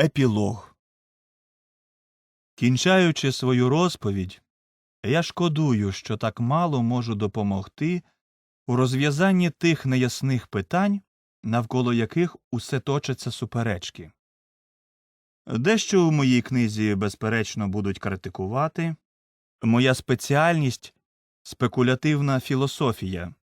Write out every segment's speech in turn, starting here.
Епілог Кінчаючи свою розповідь, я шкодую, що так мало можу допомогти у розв'язанні тих неясних питань, навколо яких усе точаться суперечки. Дещо у моїй книзі, безперечно, будуть критикувати. Моя спеціальність спекулятивна філософія.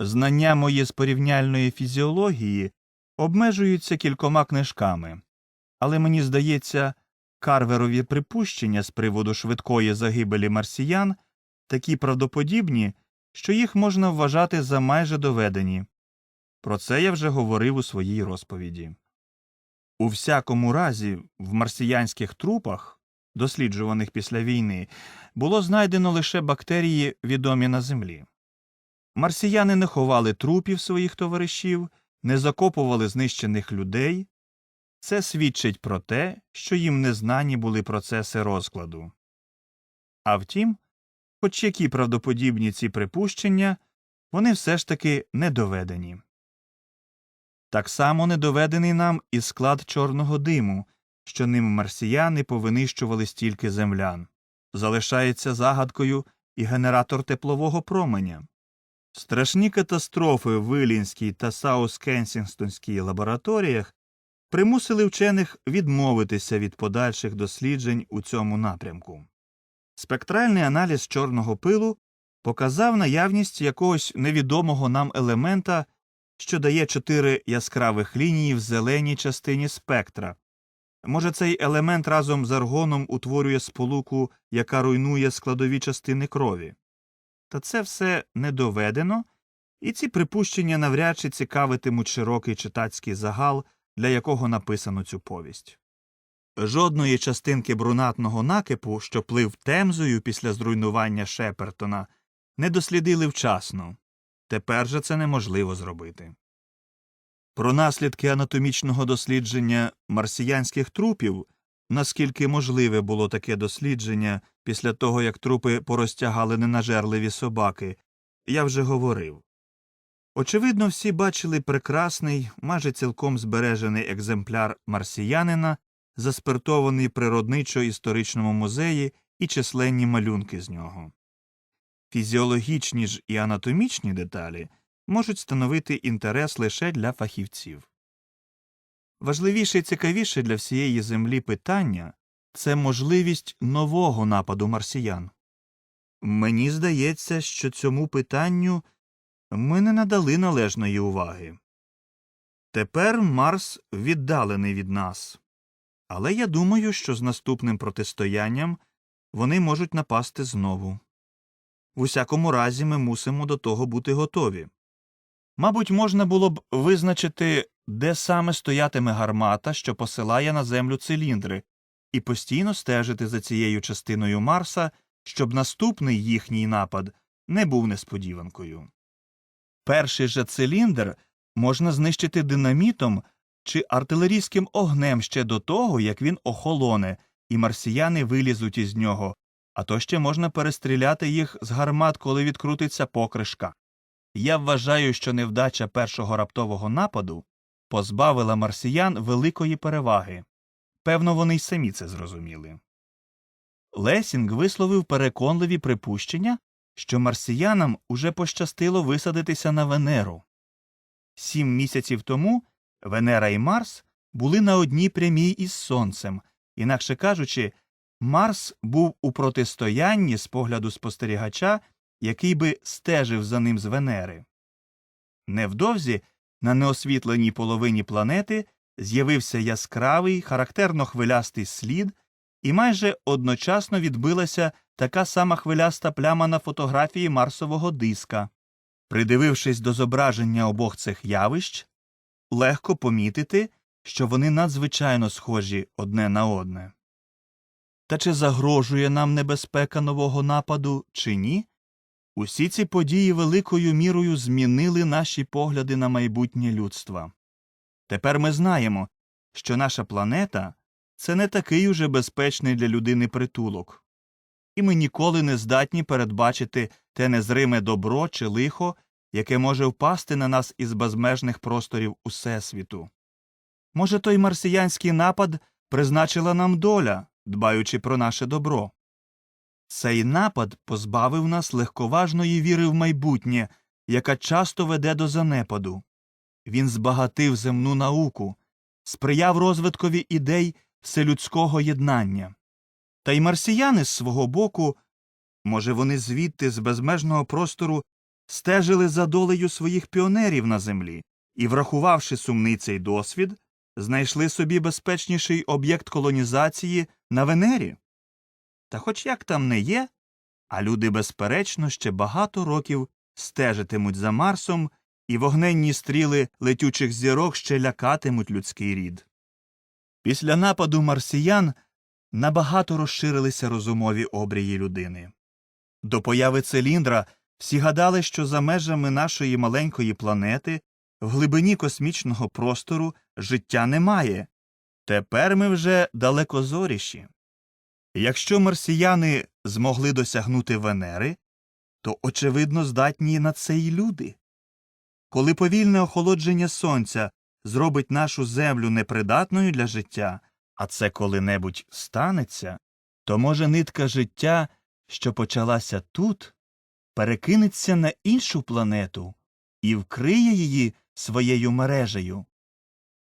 Знання мої з порівняльної фізіології обмежуються кількома книжками, але мені здається, карверові припущення з приводу швидкої загибелі марсіян такі правдоподібні, що їх можна вважати за майже доведені. Про це я вже говорив у своїй розповіді. У всякому разі, в марсіянських трупах, досліджуваних після війни, було знайдено лише бактерії, відомі на землі. Марсіяни не ховали трупів своїх товаришів, не закопували знищених людей. Це свідчить про те, що їм незнані були процеси розкладу. А втім, хоч які правдоподібні ці припущення, вони все ж таки не доведені. Так само не доведений нам і склад чорного диму, що ним марсіяни повинищували стільки землян. Залишається загадкою і генератор теплового променя. Страшні катастрофи в Вилінській та Саус-Кенсінгтонській лабораторіях примусили вчених відмовитися від подальших досліджень у цьому напрямку. Спектральний аналіз чорного пилу показав наявність якогось невідомого нам елемента, що дає чотири яскравих лінії в зеленій частині спектра. Може, цей елемент разом з аргоном утворює сполуку, яка руйнує складові частини крові. Та це все не доведено, і ці припущення навряд чи цікавитимуть широкий читацький загал, для якого написано цю повість. Жодної частинки брунатного накипу, що плив темзою після зруйнування Шепертона, не дослідили вчасно. Тепер же це неможливо зробити. Про наслідки анатомічного дослідження марсіянських трупів, наскільки можливе було таке дослідження після того, як трупи порозтягали ненажерливі собаки, я вже говорив. Очевидно, всі бачили прекрасний, майже цілком збережений екземпляр марсіянина, заспиртований природничо-історичному музеї і численні малюнки з нього. Фізіологічні ж і анатомічні деталі можуть становити інтерес лише для фахівців. Важливіше і цікавіше для всієї землі питання це можливість нового нападу марсіян. Мені здається, що цьому питанню ми не надали належної уваги. Тепер Марс віддалений від нас, але я думаю, що з наступним протистоянням вони можуть напасти знову. В усякому разі, ми мусимо до того бути готові. Мабуть, можна було б визначити, де саме стоятиме гармата, що посилає на землю циліндри, і постійно стежити за цією частиною Марса, щоб наступний їхній напад не був несподіванкою. Перший же циліндр можна знищити динамітом чи артилерійським огнем ще до того, як він охолоне, і марсіяни вилізуть із нього, а то ще можна перестріляти їх з гармат, коли відкрутиться покришка. Я вважаю, що невдача першого раптового нападу позбавила марсіян великої переваги. Певно, вони й самі це зрозуміли. Лесінг висловив переконливі припущення, що марсіянам уже пощастило висадитися на Венеру. Сім місяців тому Венера і Марс були на одній прямій із Сонцем, інакше кажучи, Марс був у протистоянні з погляду спостерігача, який би стежив за ним з Венери. Невдовзі на неосвітленій половині планети з'явився яскравий, характерно хвилястий слід, і майже одночасно відбилася така сама хвиляста пляма на фотографії Марсового диска. Придивившись до зображення обох цих явищ, легко помітити, що вони надзвичайно схожі одне на одне. Та чи загрожує нам небезпека нового нападу, чи ні? Усі ці події великою мірою змінили наші погляди на майбутнє людства. Тепер ми знаємо, що наша планета це не такий уже безпечний для людини притулок, і ми ніколи не здатні передбачити те незриме добро чи лихо, яке може впасти на нас із безмежних просторів Усесвіту. Може, той марсіянський напад призначила нам доля, дбаючи про наше добро. Цей напад позбавив нас легковажної віри в майбутнє, яка часто веде до занепаду. Він збагатив земну науку, сприяв розвиткові ідей вселюдського єднання. Та й марсіяни з свого боку, може, вони звідти з безмежного простору стежили за долею своїх піонерів на землі і, врахувавши сумний цей досвід, знайшли собі безпечніший об'єкт колонізації на Венері. Та хоч як там не є, а люди, безперечно, ще багато років стежитимуть за Марсом, і вогненні стріли летючих зірок ще лякатимуть людський рід. Після нападу марсіян набагато розширилися розумові обрії людини. До появи циліндра всі гадали, що за межами нашої маленької планети в глибині космічного простору життя немає. Тепер ми вже далекозоріші. Якщо марсіяни змогли досягнути Венери, то, очевидно, здатні на це й люди. Коли повільне охолодження сонця зробить нашу землю непридатною для життя, а це коли-небудь станеться, то, може, нитка життя, що почалася тут, перекинеться на іншу планету і вкриє її своєю мережею.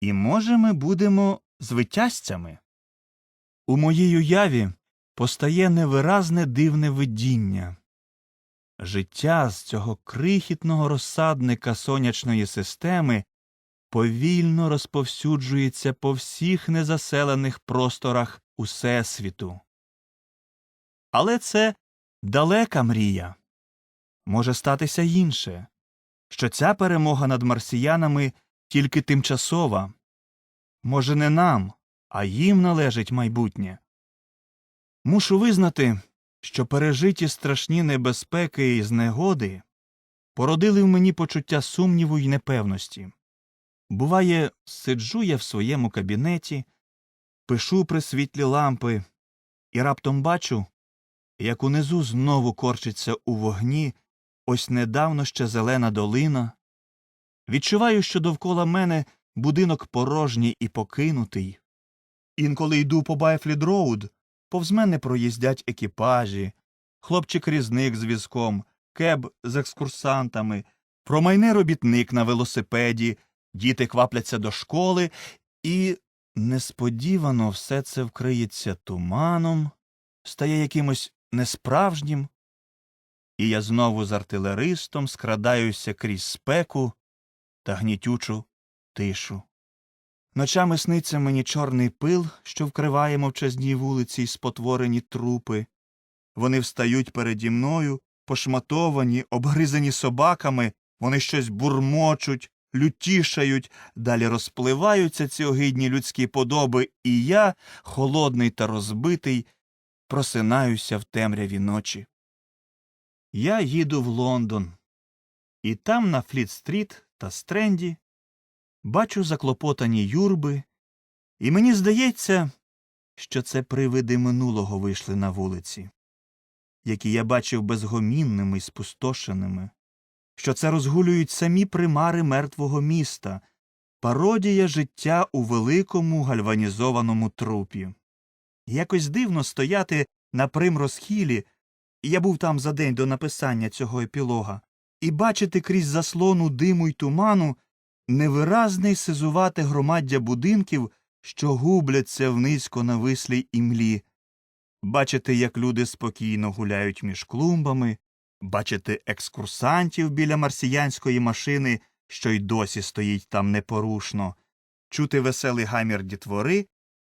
І, може, ми будемо звитязцями. У моїй уяві постає невиразне дивне видіння. Життя з цього крихітного розсадника сонячної системи повільно розповсюджується по всіх незаселених просторах Усесвіту. Але це далека мрія. Може статися інше, що ця перемога над марсіянами тільки тимчасова. Може, не нам, а їм належить майбутнє. Мушу визнати, що пережиті страшні небезпеки і знегоди породили в мені почуття сумніву й непевності. Буває, сиджу я в своєму кабінеті, пишу при світлі лампи і раптом бачу, як унизу знову корчиться у вогні ось недавно ще зелена долина. Відчуваю, що довкола мене будинок порожній і покинутий. Інколи йду по Байфлід-Роуд, повз мене проїздять екіпажі, хлопчик-різник з візком, кеб з екскурсантами, промайне робітник на велосипеді, діти квапляться до школи, і несподівано все це вкриється туманом, стає якимось несправжнім, і я знову з артилеристом скрадаюся крізь спеку та гнітючу тишу. Ночами сниться мені чорний пил, що вкриває мовчазні вулиці й спотворені трупи. Вони встають переді мною, пошматовані, обгризані собаками, вони щось бурмочуть, лютішають, далі розпливаються ці огидні людські подоби, і я, холодний та розбитий, просинаюся в темряві ночі. Я їду в Лондон, і там на Фліт-стріт та Стренді бачу заклопотані юрби, і мені здається, що це привиди минулого вийшли на вулиці, які я бачив безгомінними й спустошеними, що це розгулюють самі примари мертвого міста, пародія життя у великому гальванізованому трупі. Якось дивно стояти на примрозхілі, я був там за день до написання цього епілога, і бачити крізь заслону диму й туману невиразне й сизувате громаддя будинків, що губляться в низько навислій імлі, бачити, як люди спокійно гуляють між клумбами, бачити екскурсантів біля марсіянської машини, що й досі стоїть там непорушно, чути веселий гамір дітвори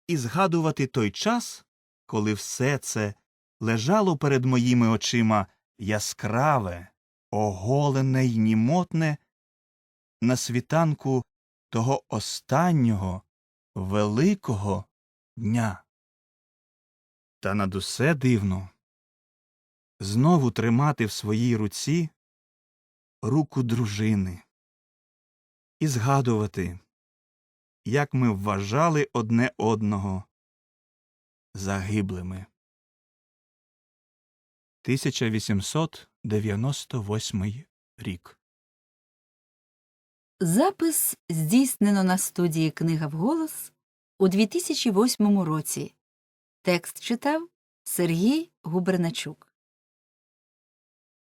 і згадувати той час, коли все це лежало перед моїми очима яскраве, оголене й німотне на світанку того останнього великого дня. Та над усе дивно знову тримати в своїй руці руку дружини і згадувати, як ми вважали одне одного загиблими. 1898 рік. Запис здійснено на студії Книга вголос у 2008 році. Текст читав Сергій Губерначук.